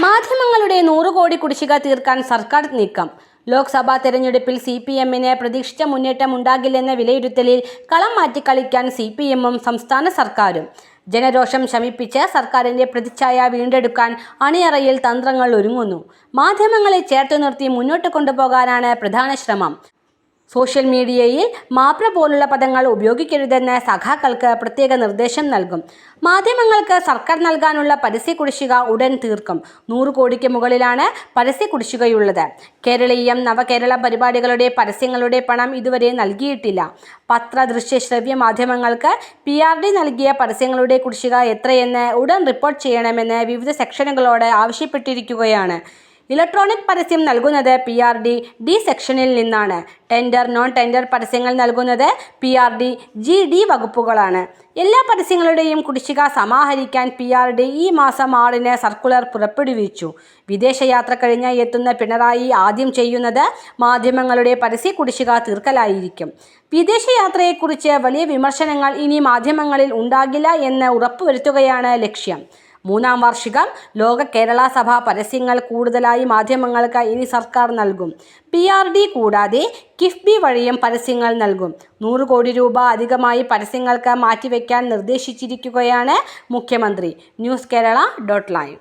മാധ്യമങ്ങളുടെ നൂറ് കോടി കുടിശ്ശിക തീർക്കാൻ സർക്കാർ നീക്കം. ലോക്സഭാ തെരഞ്ഞെടുപ്പിൽ സി പി എമ്മിന് പ്രതീക്ഷിച്ച മുന്നേറ്റം ഉണ്ടാകില്ലെന്ന വിലയിരുത്തലിൽ കളം മാറ്റിക്കളിക്കാൻ സി പി എമ്മും സംസ്ഥാന സർക്കാരും. ജനരോഷം ശമിപ്പിച്ച് സർക്കാരിന്റെ പ്രതിച്ഛായ വീണ്ടെടുക്കാൻ അണിയറയിൽ തന്ത്രങ്ങൾ ഒരുങ്ങുന്നു. മാധ്യമങ്ങളെ ചേർത്തു നിർത്തി മുന്നോട്ട് കൊണ്ടുപോകാനാണ് പ്രധാന ശ്രമം. സോഷ്യൽ മീഡിയയിൽ മാപ്ര പോലുള്ള പദങ്ങൾ ഉപയോഗിക്കരുതെന്ന് സഖാക്കൾക്ക് പ്രത്യേക നിർദ്ദേശം നൽകും. മാധ്യമങ്ങൾക്ക് സർക്കാർ നൽകാനുള്ള പരസ്യ കുടിശ്ശിക ഉടൻ തീർക്കും. നൂറ് കോടിക്ക് മുകളിലാണ് പരസ്യ കുടിശ്ശികയുള്ളത്. കേരളീയം നവകേരള പരിപാടികളുടെ പരസ്യങ്ങളുടെ പണം ഇതുവരെ നൽകിയിട്ടില്ല. പത്ര ദൃശ്യ ശ്രവ്യ മാധ്യമങ്ങൾക്ക് പി ആർ ഡി നൽകിയ പരസ്യങ്ങളുടെ കുടിശ്ശിക എത്രയെന്ന് ഉടൻ റിപ്പോർട്ട് ചെയ്യണമെന്ന് വിവിധ സെക്ഷനുകളോട് ആവശ്യപ്പെട്ടിരിക്കുകയാണ്. ഇലക്ട്രോണിക് പരസ്യം നൽകുന്നത് പി ആർ ഡി ഡി സെക്ഷനിൽ നിന്നാണ്. ടെൻഡർ നോൺ ടെൻഡർ പരസ്യങ്ങൾ നൽകുന്നത് P R D G D വകുപ്പുകളാണ്. എല്ലാ പരസ്യങ്ങളുടെയും കുടിശ്ശിക സമാഹരിക്കാൻ പി ആർ ഡി ഈ മാസം ആറിന് സർക്കുലർ പുറപ്പെടുവിച്ചു. വിദേശയാത്ര കഴിഞ്ഞ് എത്തുന്ന പിണറായി ആദ്യം ചെയ്യുന്നത് മാധ്യമങ്ങളുടെ പരസ്യ കുടിശ്ശിക തീർക്കലായിരിക്കും. വിദേശയാത്രയെക്കുറിച്ച് വലിയ വിമർശനങ്ങൾ ഇനി മാധ്യമങ്ങളിൽ ഉണ്ടാകില്ല എന്ന് ഉറപ്പുവരുത്തുകയാണ് ലക്ഷ്യം. മൂന്നാം വാർഷികം ലോക കേരള സഭ പരസ്യങ്ങൾ കൂടുതലായി മാധ്യമങ്ങൾക്ക് ഇനി സർക്കാർ നൽകും. പി ആർ ഡി കൂടാതെ കിഫ്ബി വഴിയും പരസ്യങ്ങൾ നൽകും. നൂറ് കോടി രൂപ അധികമായി പരസ്യങ്ങൾക്ക് മാറ്റിവെക്കാൻ നിർദ്ദേശിച്ചിരിക്കുകയാണ് മുഖ്യമന്ത്രി. News Kerala dot live